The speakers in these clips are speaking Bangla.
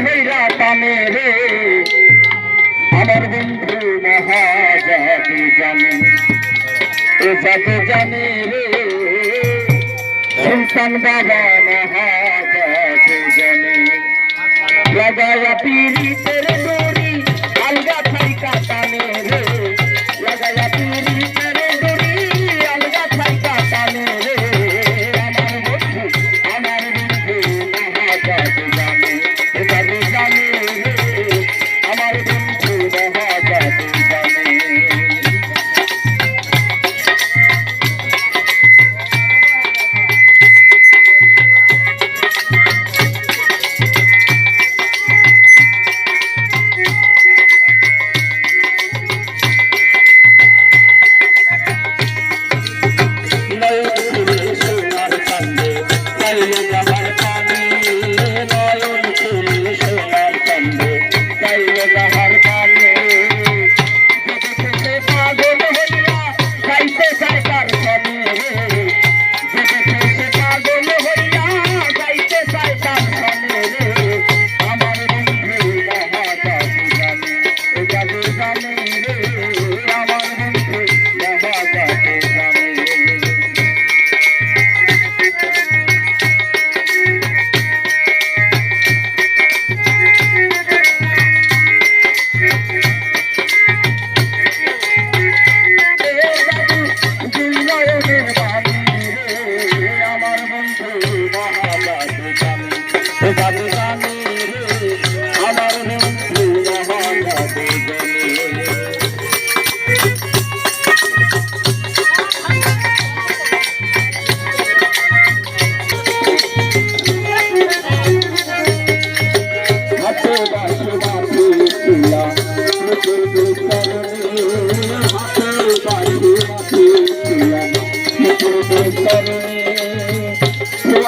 ধৈরা টানে রে। আমার বন্ধু মহাজাতি জানে। এ জাতি জানে রে। সুলতান বাবা মহাজাতি জানে। লাগায়া পিড়ি তেরে Ai, meu Deus.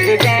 I'll.